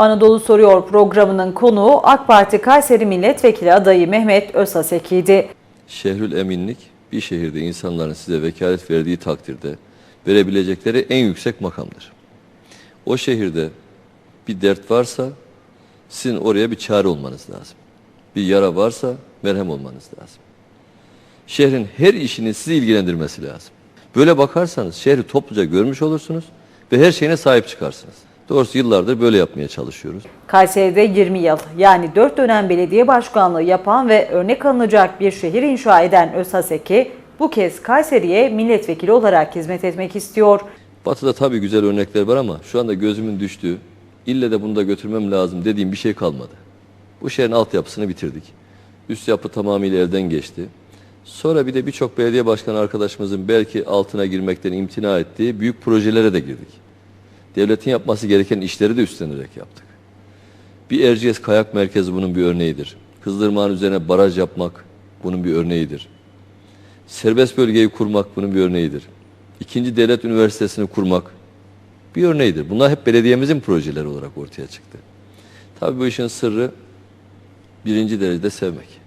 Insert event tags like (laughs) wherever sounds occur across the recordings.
Anadolu Soruyor programının konuğu AK Parti Kayseri Milletvekili adayı Mehmet Özhaseki'ydi. Şehrül eminlik bir şehirde insanların size vekalet verdiği takdirde verebilecekleri en yüksek makamdır. O şehirde bir dert varsa sizin oraya bir çare olmanız lazım. Bir yara varsa merhem olmanız lazım. Şehrin her işinin sizi ilgilendirmesi lazım. Böyle bakarsanız şehri topluca görmüş olursunuz ve her şeyine sahip çıkarsınız. Doğrusu yıllardır böyle yapmaya çalışıyoruz. Kayseri'de 20 yıl yani 4 dönem belediye başkanlığı yapan ve örnek alınacak bir şehir inşa eden Özhaseki bu kez Kayseri'ye milletvekili olarak hizmet etmek istiyor. Batı'da tabii güzel örnekler var ama şu anda gözümün düştüğü, ille de bunu da götürmem lazım dediğim bir şey kalmadı. Bu şehrin altyapısını bitirdik. Üst yapı tamamıyla elden geçti. Sonra bir de birçok belediye başkanı arkadaşımızın belki altına girmekten imtina ettiği büyük projelere de girdik. Devletin yapması gereken işleri de üstlenerek yaptık. Bir Erciyes Kayak Merkezi bunun bir örneğidir. Kızdırmağın üzerine baraj yapmak bunun bir örneğidir. Serbest bölgeyi kurmak bunun bir örneğidir. İkinci devlet üniversitesini kurmak bir örneğidir. Bunlar hep belediyemizin projeleri olarak ortaya çıktı. Tabii bu işin sırrı birinci derecede sevmek.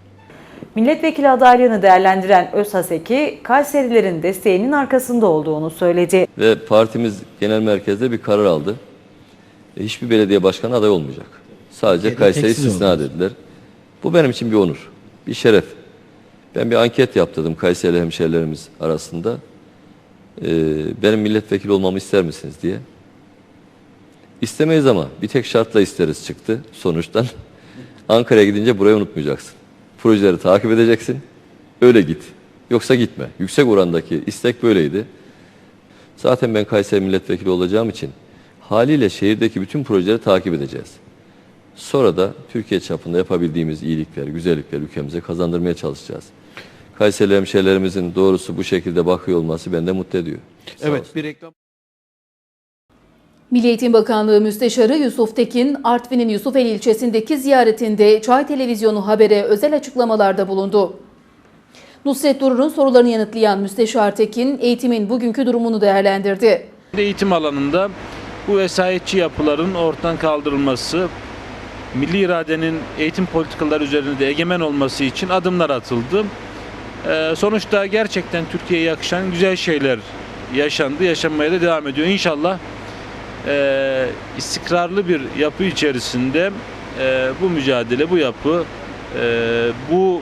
Milletvekili adaylığını değerlendiren Özhaseki, Kayserilerin desteğinin arkasında olduğunu söyledi. Ve partimiz genel merkezde bir karar aldı. E, hiçbir belediye başkanı aday olmayacak. Sadece da Kayseri istisna dediler. Bu benim için bir onur, bir şeref. Ben bir anket yaptırdım Kayseri hemşerilerimiz arasında. Ee, benim milletvekili olmamı ister misiniz diye. İstemeyiz ama bir tek şartla isteriz çıktı sonuçtan. (laughs) Ankara'ya gidince burayı unutmayacaksın. Projeleri takip edeceksin. Öyle git. Yoksa gitme. Yüksek orandaki istek böyleydi. Zaten ben Kayseri milletvekili olacağım için haliyle şehirdeki bütün projeleri takip edeceğiz. Sonra da Türkiye çapında yapabildiğimiz iyilikler, güzellikler ülkemize kazandırmaya çalışacağız. Kayseri hemşehrilerimizin doğrusu bu şekilde bakıyor olması beni de mutlu ediyor. Sağ olsun. Evet bir reklam. Milli Eğitim Bakanlığı Müsteşarı Yusuf Tekin, Artvin'in Yusufeli ilçesindeki ziyaretinde Çay Televizyonu Haber'e özel açıklamalarda bulundu. Nusret Durur'un sorularını yanıtlayan Müsteşar Tekin, eğitimin bugünkü durumunu değerlendirdi. Eğitim alanında bu vesayetçi yapıların ortadan kaldırılması, milli iradenin eğitim politikaları üzerinde egemen olması için adımlar atıldı. Ee, sonuçta gerçekten Türkiye'ye yakışan güzel şeyler yaşandı, yaşanmaya da devam ediyor. İnşallah e, istikrarlı bir yapı içerisinde e, bu mücadele, bu yapı, e, bu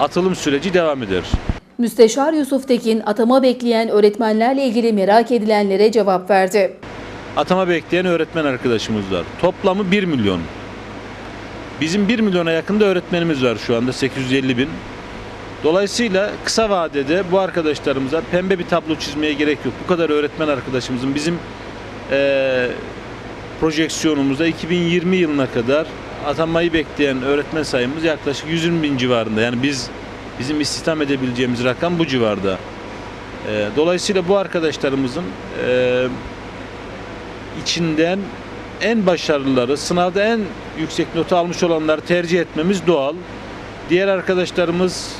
atılım süreci devam eder. Müsteşar Yusuf Tekin, atama bekleyen öğretmenlerle ilgili merak edilenlere cevap verdi. atama bekleyen öğretmen arkadaşımız var. Toplamı 1 milyon. Bizim 1 milyona yakında öğretmenimiz var şu anda 850 bin. Dolayısıyla kısa vadede bu arkadaşlarımıza pembe bir tablo çizmeye gerek yok. Bu kadar öğretmen arkadaşımızın bizim eee projeksiyonumuzda 2020 yılına kadar atanmayı bekleyen öğretmen sayımız yaklaşık 120 bin civarında. Yani biz bizim istihdam edebileceğimiz rakam bu civarda. Eee, dolayısıyla bu arkadaşlarımızın eee içinden en başarılıları, sınavda en yüksek notu almış olanları tercih etmemiz doğal. Diğer arkadaşlarımız,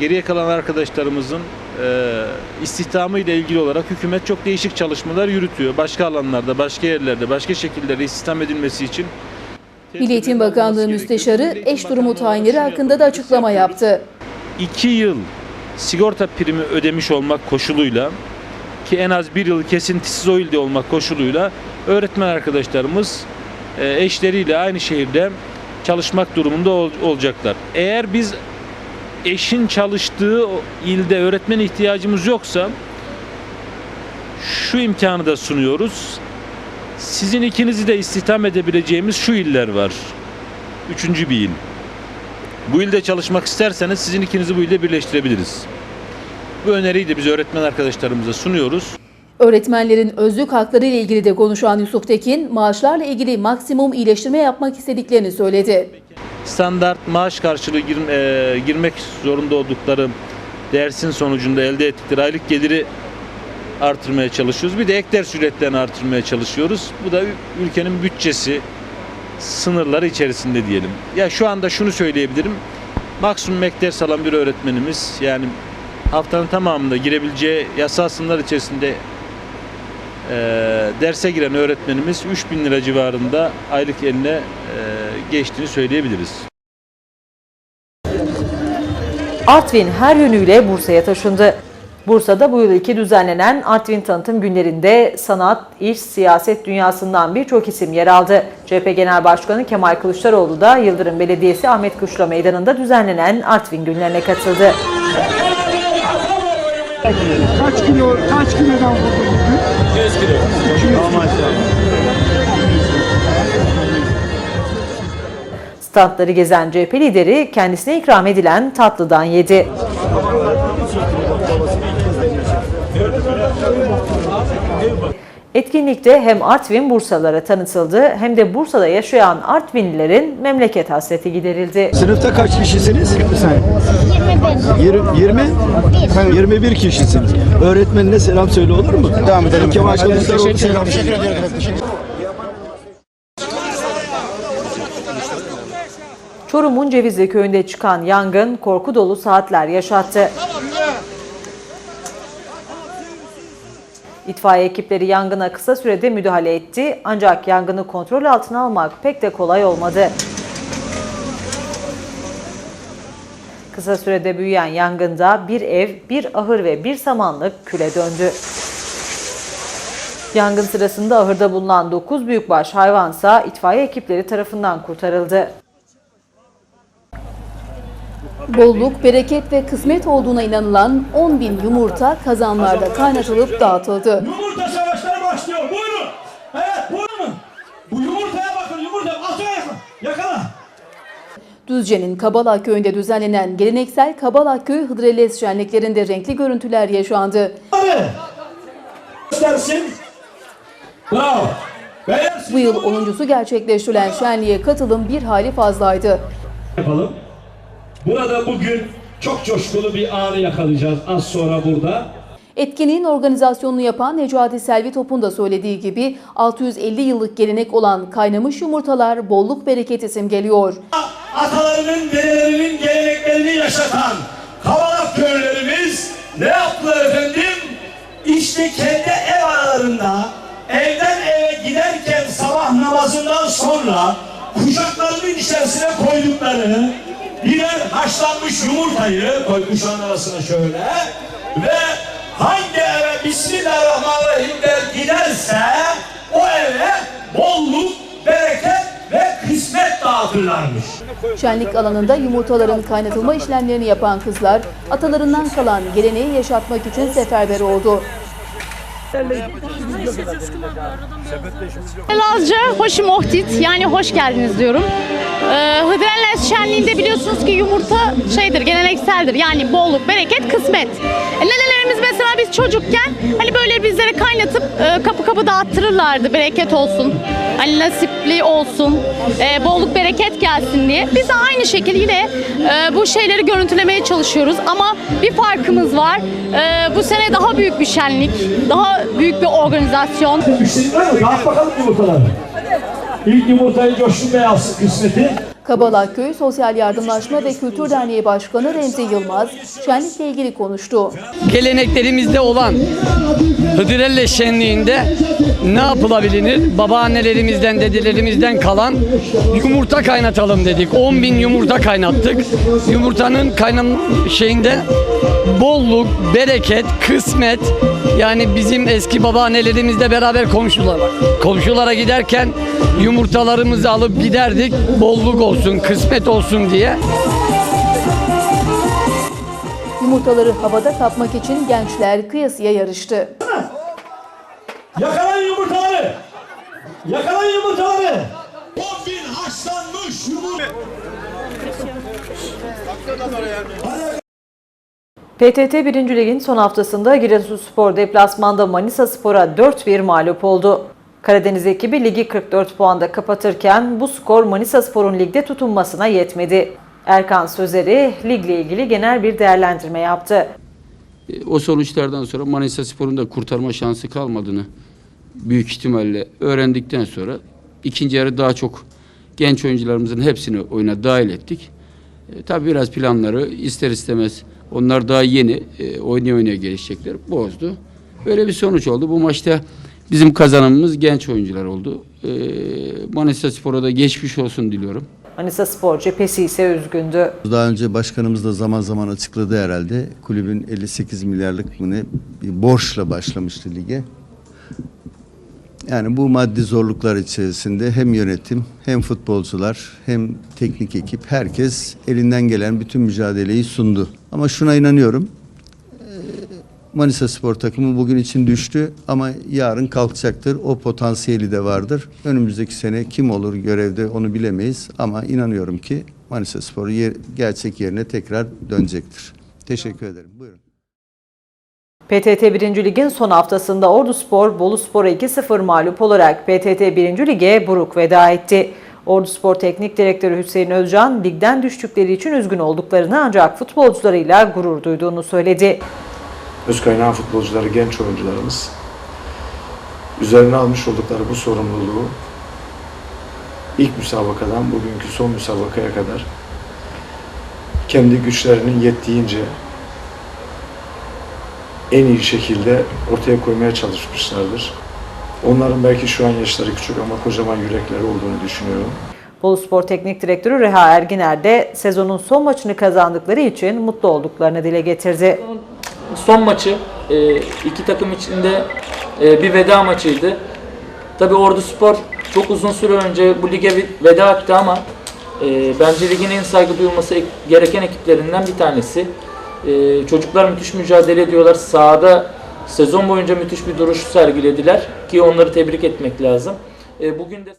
geriye kalan arkadaşlarımızın e, istihdamı ile ilgili olarak hükümet çok değişik çalışmalar yürütüyor. Başka alanlarda, başka yerlerde, başka şekillerde istihdam edilmesi için. Milli Eğitim Bakanlığı Müsteşarı Eğitim eş durumu tayinleri hakkında da açıklama yaptı. 2 yıl sigorta primi ödemiş olmak koşuluyla ki en az bir yıl kesintisiz o ilde olmak koşuluyla öğretmen arkadaşlarımız e, eşleriyle aynı şehirde çalışmak durumunda ol- olacaklar. Eğer biz eşin çalıştığı ilde öğretmen ihtiyacımız yoksa şu imkanı da sunuyoruz. Sizin ikinizi de istihdam edebileceğimiz şu iller var. Üçüncü bir il. Bu ilde çalışmak isterseniz sizin ikinizi bu ilde birleştirebiliriz. Bu öneriyi de biz öğretmen arkadaşlarımıza sunuyoruz. Öğretmenlerin özlük hakları ile ilgili de konuşan Yusuf Tekin, maaşlarla ilgili maksimum iyileştirme yapmak istediklerini söyledi. Standart maaş karşılığı gir- e, girmek zorunda oldukları dersin sonucunda elde ettikleri aylık geliri artırmaya çalışıyoruz. Bir de ek ders ücretlerini artırmaya çalışıyoruz. Bu da ülkenin bütçesi sınırları içerisinde diyelim. Ya şu anda şunu söyleyebilirim. Maksimum ek ders alan bir öğretmenimiz yani haftanın tamamında girebileceği yasal sınırlar içerisinde e, derse giren öğretmenimiz 3000 lira civarında aylık eline geçtiğini söyleyebiliriz. Artvin her yönüyle Bursa'ya taşındı. Bursa'da bu yıl iki düzenlenen Artvin Tanıtım Günlerinde sanat, iş, siyaset dünyasından birçok isim yer aldı. CHP Genel Başkanı Kemal Kılıçdaroğlu da Yıldırım Belediyesi Ahmet Kuşla Meydanı'nda düzenlenen Artvin Günlerine katıldı. Kaç kilo, kaç kilodan vurdun bugün? 100 kilo. 200 kilo. Statları gezen CHP lideri kendisine ikram edilen tatlıdan yedi. Etkinlikte hem Artvin Bursalılara tanıtıldı hem de Bursa'da yaşayan Artvinlilerin memleket hasreti giderildi. Sınıfta kaç kişisiniz? 20 20? 21 kişisiniz. Öğretmenine selam söyle olur mu? Devam edelim. Kemal Kılıçdaroğlu selam söyle. Çorum'un Cevizli köyünde çıkan yangın korku dolu saatler yaşattı. İtfaiye ekipleri yangına kısa sürede müdahale etti ancak yangını kontrol altına almak pek de kolay olmadı. Kısa sürede büyüyen yangında bir ev, bir ahır ve bir samanlık küle döndü. Yangın sırasında ahırda bulunan 9 büyükbaş hayvansa itfaiye ekipleri tarafından kurtarıldı. Bolluk, bereket ve kısmet olduğuna inanılan 10 bin yumurta kazanlarda kaynatılıp dağıtıldı. Yumurta savaşları başlıyor. Buyurun. Evet buyurun. Bu yumurtaya bakın yumurta. Atın yakala. Yakala. Düzce'nin Kabala köyünde düzenlenen geleneksel Kabala köy Hıdrellez şenliklerinde renkli görüntüler yaşandı. Hadi. Göstersin. Bravo. Bu yıl 10.sü gerçekleştirilen şenliğe katılım bir hali fazlaydı. yapalım. Burada bugün çok coşkulu bir anı yakalayacağız az sonra burada. Etkinliğin organizasyonunu yapan Necati Selvi Top'un da söylediği gibi 650 yıllık gelenek olan kaynamış yumurtalar bolluk bereketi simgeliyor. Atalarının, dedelerinin geleneklerini yaşatan Kavalak köylerimiz ne yaptılar efendim? İşte kendi ev aralarında evden eve giderken sabah namazından sonra kuşaklarının içerisine koydukları birer haşlanmış yumurtayı koy kuşağın arasına şöyle ve hangi eve Bismillahirrahmanirrahim der giderse o eve bolluk, bereket ve kısmet dağıtırlarmış. Şenlik alanında yumurtaların kaynatılma işlemlerini yapan kızlar atalarından kalan geleneği yaşatmak için seferber oldu. Lazca hoş muhtit yani hoş geldiniz diyorum. Ee, Hıdrellez şenliğinde biliyorsunuz ki yumurta şeydir gelenekseldir yani bolluk bereket kısmet. E, nenelerimiz mesela biz çocukken hani böyle bizlere kaynatıp e, kapı kapı dağıttırırlardı bereket olsun. Hani nasipli olsun, e, bolluk bereket gelsin diye. Biz de aynı şekilde yine e, bu şeyleri görüntülemeye çalışıyoruz ama bir farkımız var. E, bu sene daha büyük bir şenlik, daha büyük bir organizasyon. Müşteri var mı? Dağıt bakalım yumurtaları. İlk yumurtayı Coşkun Bey alsın kısmeti. Kabala Köy Sosyal Yardımlaşma ve Kültür Derneği Başkanı Remzi Yılmaz şenlikle ilgili konuştu. geleneklerimizde olan Hıdrellez şenliğinde ne yapılabilir? Babaannelerimizden, dedelerimizden kalan yumurta kaynatalım dedik. 10 bin yumurta kaynattık. Yumurtanın kaynam şeyinde bolluk, bereket, kısmet yani bizim eski babaannelerimizle beraber komşulara, komşulara giderken yumurtalarımızı alıp giderdik. Bolluk olsun, kısmet olsun diye. Yumurtaları havada kapmak için gençler kıyasıya yarıştı. Yakalayın yumurtaları. Yakalayın yumurtaları. 10 bin haşlanmış yumurta. PTT 1. Lig'in son haftasında Giresunspor deplasmanda Manisa Spor'a 4-1 mağlup oldu. Karadeniz ekibi ligi 44 puanda kapatırken bu skor Manisa Spor'un ligde tutunmasına yetmedi. Erkan Sözeri ligle ilgili genel bir değerlendirme yaptı. E, O sonuçlardan sonra Manisa Spor'un da kurtarma şansı kalmadığını büyük ihtimalle öğrendikten sonra ikinci yarı daha çok genç oyuncularımızın hepsini oyuna dahil ettik. E, tabii biraz planları ister istemez onlar daha yeni e, oynaya oynaya gelişecekler bozdu. Böyle bir sonuç oldu. Bu maçta Bizim kazanımımız genç oyuncular oldu. Ee, Manisa Spor'a da geçmiş olsun diliyorum. Manisa Spor cephesi ise üzgündü. Daha önce başkanımız da zaman zaman açıkladı herhalde. Kulübün 58 milyarlık mı ne bir borçla başlamıştı lige. Yani bu maddi zorluklar içerisinde hem yönetim hem futbolcular hem teknik ekip herkes elinden gelen bütün mücadeleyi sundu. Ama şuna inanıyorum. Manisa Spor takımı bugün için düştü ama yarın kalkacaktır. O potansiyeli de vardır. Önümüzdeki sene kim olur görevde onu bilemeyiz ama inanıyorum ki Manisa Spor yer, gerçek yerine tekrar dönecektir. Teşekkür ederim. Buyurun. PTT 1. Lig'in son haftasında Ordu Spor, Bolu Spor'a 2-0 mağlup olarak PTT 1. Lig'e buruk veda etti. Ordu Spor Teknik Direktörü Hüseyin Özcan, ligden düştükleri için üzgün olduklarını ancak futbolcularıyla gurur duyduğunu söyledi. Öz kaynağı futbolcuları, genç oyuncularımız üzerine almış oldukları bu sorumluluğu ilk müsabakadan bugünkü son müsabakaya kadar kendi güçlerinin yettiğince en iyi şekilde ortaya koymaya çalışmışlardır. Onların belki şu an yaşları küçük ama kocaman yürekleri olduğunu düşünüyorum. Bolu Spor Teknik Direktörü Reha Erginer de sezonun son maçını kazandıkları için mutlu olduklarını dile getirdi. Son maçı e, iki takım içinde e, bir veda maçıydı. Tabi Ordu Spor çok uzun süre önce bu lige veda etti ama e, bence ligin en saygı duyulması ek- gereken ekiplerinden bir tanesi. Çocuklar müthiş mücadele ediyorlar. Sahada sezon boyunca müthiş bir duruş sergilediler ki onları tebrik etmek lazım. Bugün de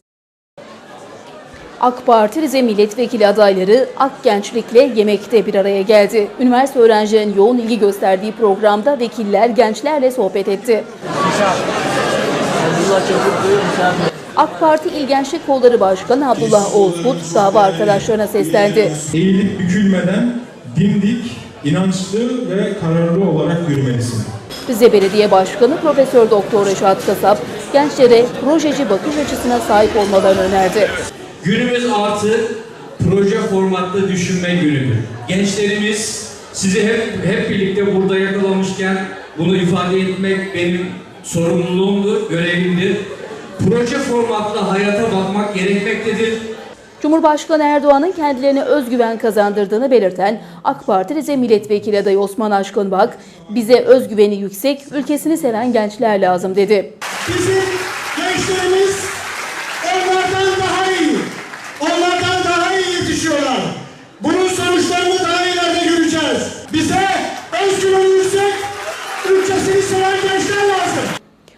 AK Parti Rize Milletvekili adayları Ak Gençlik'le yemekte bir araya geldi. Üniversite öğrencilerinin yoğun ilgi gösterdiği programda vekiller gençlerle sohbet etti. AK Parti İl Gençlik Kolları Başkanı Abdullah Oğuzkut dava arkadaşlarına seslendi. Eğilip bükülmeden dimdik, inançlı ve kararlı olarak yürümelisin. Rize Belediye Başkanı Profesör Doktor Reşat Kasap gençlere projeci bakış açısına sahip olmalarını önerdi. Günümüz artık proje formatlı düşünme günüdür. Gençlerimiz sizi hep hep birlikte burada yakalamışken bunu ifade etmek benim sorumluluğumdur, görevimdir. Proje formatlı hayata bakmak gerekmektedir. Cumhurbaşkanı Erdoğan'ın kendilerine özgüven kazandırdığını belirten AK Parti Rize Milletvekili adayı Osman Aşkınbak, bize özgüveni yüksek, ülkesini seven gençler lazım dedi. Bizim gençlerimiz onlardan daha iyi, onlardan daha iyi yetişiyorlar. Bunun sonuçlarını daha ileride göreceğiz. Bize özgüveni yüksek, ülkesini seven gençler lazım.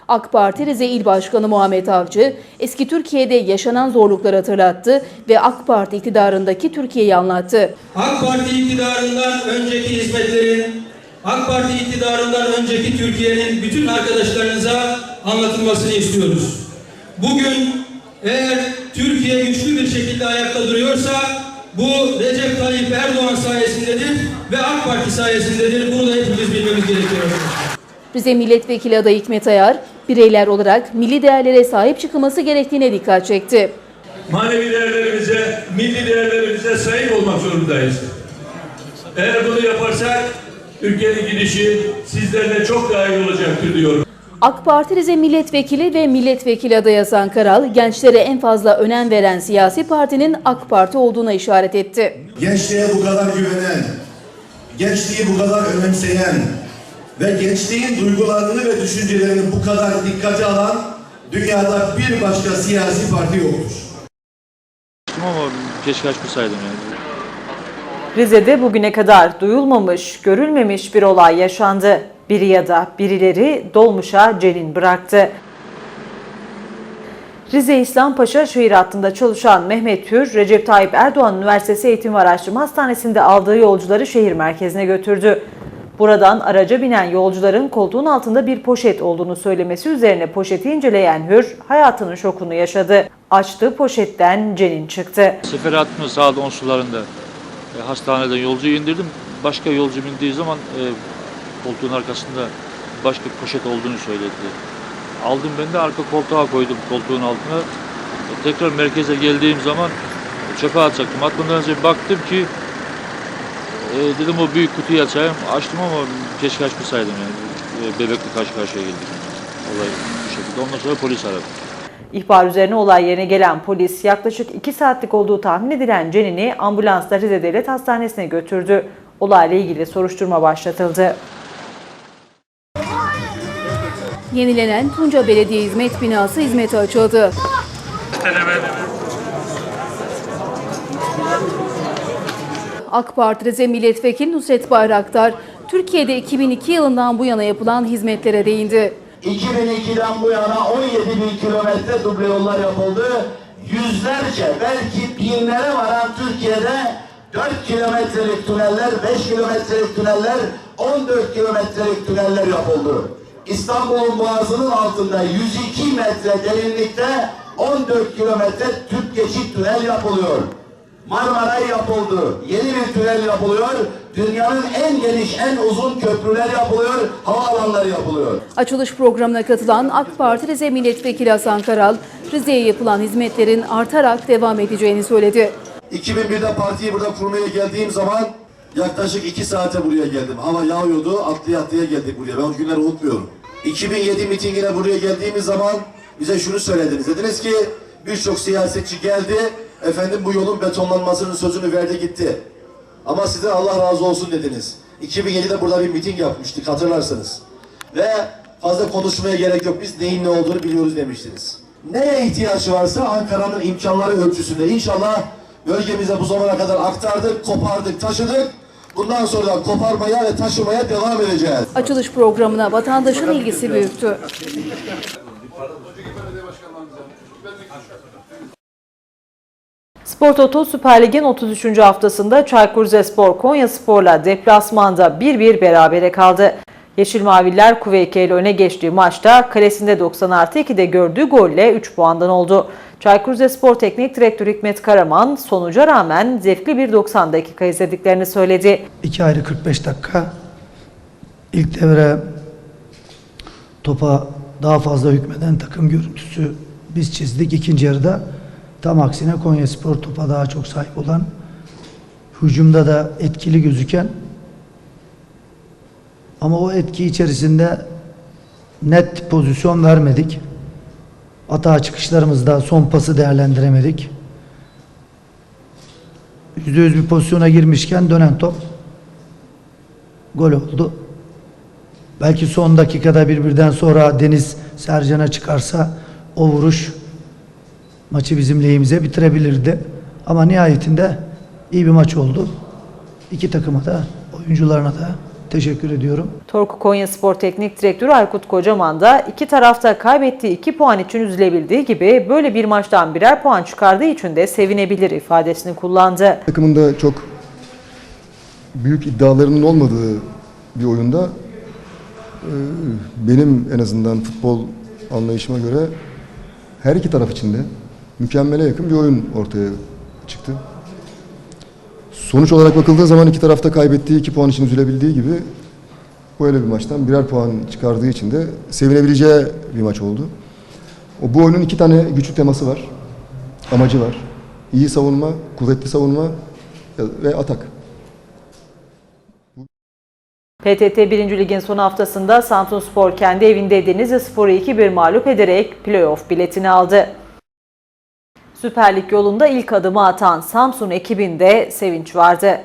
AK Parti Rize İl Başkanı Muhammed Avcı, eski Türkiye'de yaşanan zorlukları hatırlattı ve AK Parti iktidarındaki Türkiye'yi anlattı. AK Parti iktidarından önceki hizmetlerin, AK Parti iktidarından önceki Türkiye'nin bütün arkadaşlarınıza anlatılmasını istiyoruz. Bugün eğer Türkiye güçlü bir şekilde ayakta duruyorsa bu Recep Tayyip Erdoğan sayesindedir ve AK Parti sayesindedir. Bunu da hepimiz bilmemiz gerekiyor. Rize Milletvekili adayı Hikmet Ayar, bireyler olarak milli değerlere sahip çıkılması gerektiğine dikkat çekti. Manevi değerlerimize, milli değerlerimize sahip olmak zorundayız. Eğer bunu yaparsak ülkenin gidişi sizlerle çok daha iyi olacaktır diyorum. AK Parti Rize Milletvekili ve Milletvekili adayı Hasan Karal, gençlere en fazla önem veren siyasi partinin AK Parti olduğuna işaret etti. gençliğe bu kadar güvenen, gençliği bu kadar önemseyen ve gençliğin duygularını ve düşüncelerini bu kadar dikkate alan dünyada bir başka siyasi parti yoktur. ama keşke açmasaydım yani. Rize'de bugüne kadar duyulmamış, görülmemiş bir olay yaşandı. Biri ya da birileri dolmuşa cenin bıraktı. Rize İslampaşa şehir hattında çalışan Mehmet Tür, Recep Tayyip Erdoğan Üniversitesi Eğitim ve Araştırma Hastanesi'nde aldığı yolcuları şehir merkezine götürdü. Buradan araca binen yolcuların koltuğun altında bir poşet olduğunu söylemesi üzerine poşeti inceleyen Hür hayatının şokunu yaşadı. Açtığı poşetten cenin çıktı. Sefer hattının sağda on sularında e, hastaneden yolcuyu indirdim. Başka yolcu bindiği zaman e, koltuğun arkasında başka poşet olduğunu söyledi. Aldım ben de arka koltuğa koydum koltuğun altına. Tekrar merkeze geldiğim zaman çöpe atacaktım. Atmadan önce baktım ki e, dedim o büyük kutuyu açayım. Açtım ama keşke açmasaydım yani. E, bebekle karşı karşıya geldik. Olay bu şekilde. Ondan sonra polis aradı. İhbar üzerine olay yerine gelen polis yaklaşık 2 saatlik olduğu tahmin edilen Cenin'i ambulansla Rize Devlet Hastanesi'ne götürdü. Olayla ilgili soruşturma başlatıldı. Yenilenen Tunca Belediye Hizmet Binası hizmete açıldı. AK Parti Rize Milletvekili Nusret Bayraktar, Türkiye'de 2002 yılından bu yana yapılan hizmetlere değindi. 2002'den bu yana 17 bin kilometre duble yollar yapıldı. Yüzlerce belki binlere varan Türkiye'de 4 kilometrelik tüneller, 5 kilometrelik tüneller, 14 kilometrelik tüneller yapıldı. İstanbul'un boğazının altında 102 metre derinlikte 14 kilometre tüp geçit tünel yapılıyor. Marmaray yapıldı. Yeni bir tünel yapılıyor. Dünyanın en geniş, en uzun köprüler yapılıyor. Havaalanları yapılıyor. Açılış programına katılan AK Parti Rize Milletvekili Hasan Karal, Rize'ye yapılan hizmetlerin artarak devam edeceğini söyledi. 2001'de partiyi burada kurmaya geldiğim zaman yaklaşık iki saate buraya geldim. Hava yağıyordu, atlaya atlaya geldik buraya. Ben o günleri unutmuyorum. 2007 mitingine buraya geldiğimiz zaman bize şunu söylediniz. Dediniz ki birçok siyasetçi geldi, efendim bu yolun betonlanmasının sözünü verdi gitti. Ama size Allah razı olsun dediniz. 2007'de burada bir miting yapmıştık hatırlarsınız. Ve fazla konuşmaya gerek yok biz neyin ne olduğunu biliyoruz demiştiniz. Neye ihtiyaç varsa Ankara'nın imkanları ölçüsünde inşallah bölgemize bu zamana kadar aktardık, kopardık, taşıdık. Bundan sonra koparmaya ve taşımaya devam edeceğiz. Açılış programına vatandaşın ilgisi büyüktü. Spor Toto Süper Lig'in 33. haftasında Çaykur Rizespor Konya Spor'la deplasmanda 1-1 berabere kaldı. Yeşil Maviller Kuveyke ile öne geçtiği maçta kalesinde 90 artı 2'de gördüğü golle 3 puandan oldu. Çaykur Rizespor Teknik Direktörü Hikmet Karaman sonuca rağmen zevkli bir 90 dakika izlediklerini söyledi. İki ayrı 45 dakika. İlk devre topa daha fazla hükmeden takım görüntüsü biz çizdik. İkinci yarıda tam aksine Konya Spor topa daha çok sahip olan, hücumda da etkili gözüken ama o etki içerisinde net pozisyon vermedik. Hata çıkışlarımızda son pası değerlendiremedik. Yüzde yüz bir pozisyona girmişken dönen top gol oldu. Belki son dakikada birbirden sonra Deniz Sercan'a çıkarsa o vuruş maçı bizim lehimize bitirebilirdi. Ama nihayetinde iyi bir maç oldu. İki takıma da oyuncularına da teşekkür ediyorum. Torku Konya Spor Teknik Direktörü Aykut Kocaman da iki tarafta kaybettiği 2 puan için üzülebildiği gibi böyle bir maçtan birer puan çıkardığı için de sevinebilir ifadesini kullandı. Takımında çok büyük iddialarının olmadığı bir oyunda benim en azından futbol anlayışıma göre her iki taraf için de mükemmele yakın bir oyun ortaya çıktı. Sonuç olarak bakıldığı zaman iki tarafta kaybettiği iki puan için üzülebildiği gibi böyle bir maçtan birer puan çıkardığı için de sevinebileceği bir maç oldu. O bu oyunun iki tane güçlü teması var. Amacı var. İyi savunma, kuvvetli savunma ve atak. PTT 1. Lig'in son haftasında Samsunspor kendi evinde Denizli Spor'u 2-1 mağlup ederek playoff biletini aldı. Süper Lig yolunda ilk adımı atan Samsun ekibinde sevinç vardı.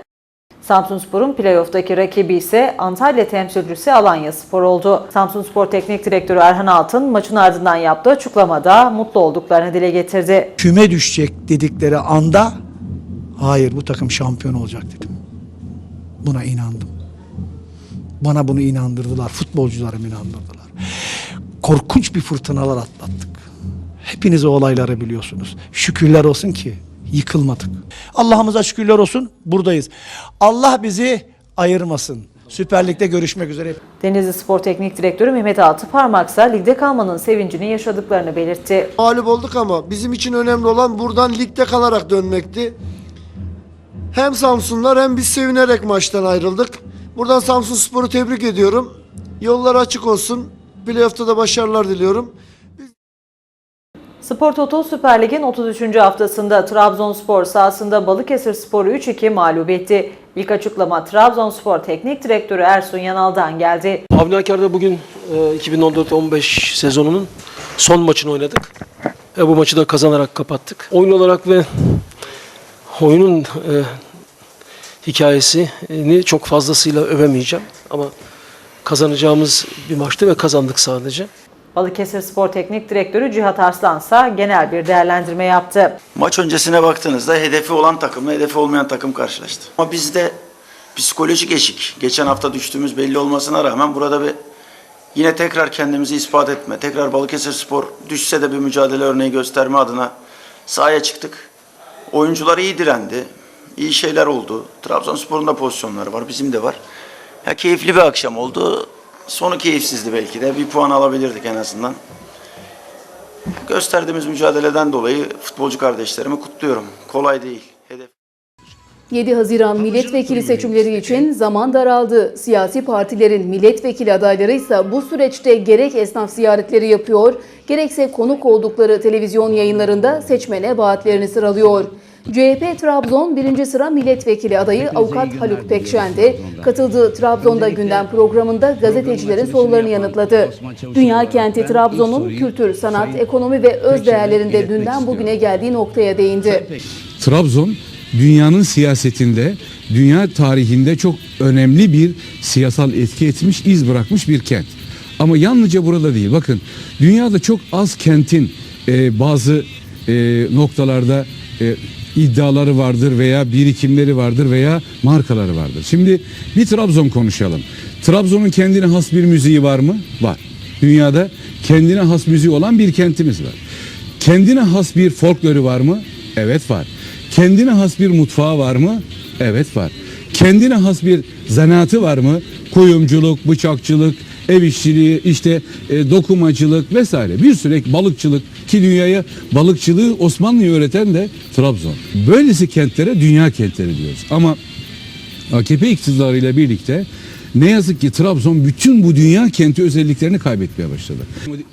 Samsunspor'un playoff'taki rakibi ise Antalya temsilcisi Alanya Spor oldu. Samsunspor Teknik Direktörü Erhan Altın maçın ardından yaptığı açıklamada mutlu olduklarını dile getirdi. Küme düşecek dedikleri anda hayır bu takım şampiyon olacak dedim. Buna inandım. Bana bunu inandırdılar. Futbolcularım inandırdılar. Korkunç bir fırtınalar atlattık. Hepiniz o olayları biliyorsunuz. Şükürler olsun ki yıkılmadık. Allah'ımıza şükürler olsun buradayız. Allah bizi ayırmasın. Süper Lig'de görüşmek üzere. Denizli Spor Teknik Direktörü Mehmet Altıparmak ise ligde kalmanın sevincini yaşadıklarını belirtti. Mağlup olduk ama bizim için önemli olan buradan ligde kalarak dönmekti. Hem Samsunlar hem biz sevinerek maçtan ayrıldık. Buradan Samsun Spor'u tebrik ediyorum. Yollar açık olsun. Playoff'ta da başarılar diliyorum. Spor Toto Süper Lig'in 33. haftasında Trabzonspor sahasında Balıkesir Spor'u 3-2 mağlup etti. İlk açıklama Trabzonspor Teknik Direktörü Ersun Yanal'dan geldi. Avni Akar'da bugün e, 2014-15 sezonunun son maçını oynadık. Ve bu maçı da kazanarak kapattık. Oyun olarak ve oyunun e, hikayesini çok fazlasıyla övemeyeceğim. Ama kazanacağımız bir maçtı ve kazandık sadece. Balıkesir Spor Teknik Direktörü Cihat Arslan ise genel bir değerlendirme yaptı. Maç öncesine baktığınızda hedefi olan takımla hedefi olmayan takım karşılaştı. Ama bizde psikolojik eşik. Geçen hafta düştüğümüz belli olmasına rağmen burada bir yine tekrar kendimizi ispat etme, tekrar Balıkesir Spor düşse de bir mücadele örneği gösterme adına sahaya çıktık. Oyuncular iyi direndi. İyi şeyler oldu. Trabzonspor'un da pozisyonları var, bizim de var. Ya keyifli bir akşam oldu. Sonu keyifsizdi belki de. Bir puan alabilirdik en azından. Gösterdiğimiz mücadeleden dolayı futbolcu kardeşlerimi kutluyorum. Kolay değil. Hedef 7 Haziran milletvekili seçimleri için zaman daraldı. Siyasi partilerin milletvekili adayları ise bu süreçte gerek esnaf ziyaretleri yapıyor, gerekse konuk oldukları televizyon yayınlarında seçmene vaatlerini sıralıyor. CHP Trabzon 1. sıra milletvekili adayı avukat Haluk Pekşen de katıldığı Trabzon'da gündem programında gazetecilerin sorularını yanıtladı. Dünya kenti Trabzon'un kültür, sanat, ekonomi ve öz değerlerinde dünden bugüne geldiği noktaya değindi. Trabzon dünyanın siyasetinde, dünya tarihinde çok önemli bir siyasal etki etmiş, iz bırakmış bir kent. Ama yalnızca burada değil. Bakın dünyada çok az kentin e, bazı e, noktalarda e, iddiaları vardır veya birikimleri vardır veya markaları vardır. Şimdi bir Trabzon konuşalım. Trabzon'un kendine has bir müziği var mı? Var. Dünyada kendine has müziği olan bir kentimiz var. Kendine has bir folkloru var mı? Evet var. Kendine has bir mutfağı var mı? Evet var. Kendine has bir zanaatı var mı? Kuyumculuk, bıçakçılık, ev işçiliği, işte e, dokumacılık vesaire. Bir sürü balıkçılık ki dünyaya balıkçılığı Osmanlı'ya öğreten de Trabzon. Böylesi kentlere dünya kentleri diyoruz. Ama AKP iktidarıyla birlikte ne yazık ki Trabzon bütün bu dünya kenti özelliklerini kaybetmeye başladı.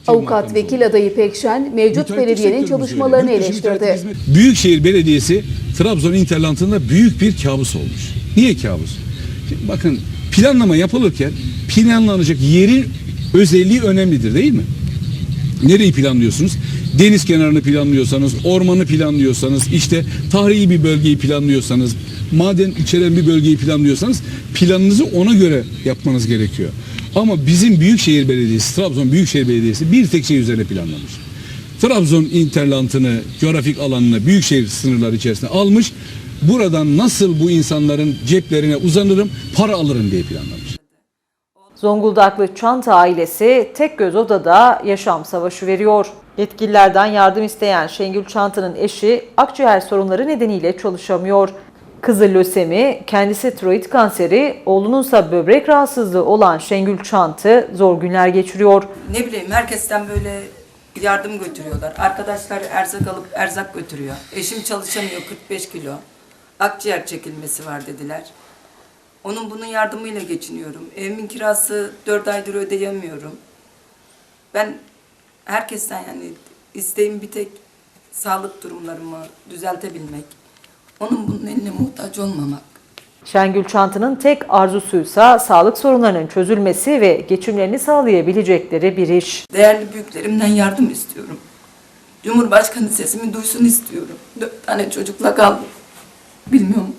Avukat vekil adayı Pekşen mevcut belediyenin çalışmalarını eleştirdi. Büyükşehir Belediyesi Trabzon Interland'ında büyük bir kabus olmuş. Niye kabus? Şimdi bakın planlama yapılırken planlanacak yerin özelliği önemlidir değil mi? Nereyi planlıyorsunuz? Deniz kenarını planlıyorsanız, ormanı planlıyorsanız, işte tarihi bir bölgeyi planlıyorsanız, maden içeren bir bölgeyi planlıyorsanız planınızı ona göre yapmanız gerekiyor. Ama bizim Büyükşehir Belediyesi, Trabzon Büyükşehir Belediyesi bir tek şey üzerine planlamış. Trabzon interlantını, coğrafik alanını büyükşehir sınırları içerisine almış. Buradan nasıl bu insanların ceplerine uzanırım, para alırım diye planlamış. Zonguldaklı Çanta ailesi tek göz odada yaşam savaşı veriyor. Yetkililerden yardım isteyen Şengül Çanta'nın eşi akciğer sorunları nedeniyle çalışamıyor. Kızı lösemi, kendisi tiroid kanseri, oğlununsa böbrek rahatsızlığı olan Şengül Çantı zor günler geçiriyor. ne bileyim herkesten böyle yardım götürüyorlar. Arkadaşlar erzak alıp erzak götürüyor. Eşim çalışamıyor 45 kilo. Akciğer çekilmesi var dediler. Onun bunun yardımıyla geçiniyorum. Evimin kirası 4 aydır ödeyemiyorum. Ben herkesten yani isteğim bir tek sağlık durumlarımı düzeltebilmek. Onun bunun eline muhtaç olmamak. Şengül Çantı'nın tek arzusuysa sağlık sorunlarının çözülmesi ve geçimlerini sağlayabilecekleri bir iş. Değerli büyüklerimden yardım istiyorum. Cumhurbaşkanı sesimi duysun istiyorum. Dört tane çocukla kaldım. Bilmiyorum.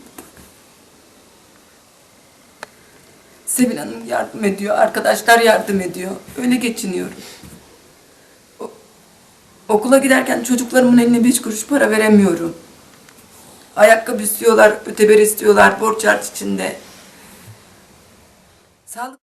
Sevil Hanım yardım ediyor, arkadaşlar yardım ediyor. Öyle geçiniyorum. Okula giderken çocuklarımın eline beş kuruş para veremiyorum. Ayakkabı istiyorlar, öteber istiyorlar, borç harç içinde. Sağlık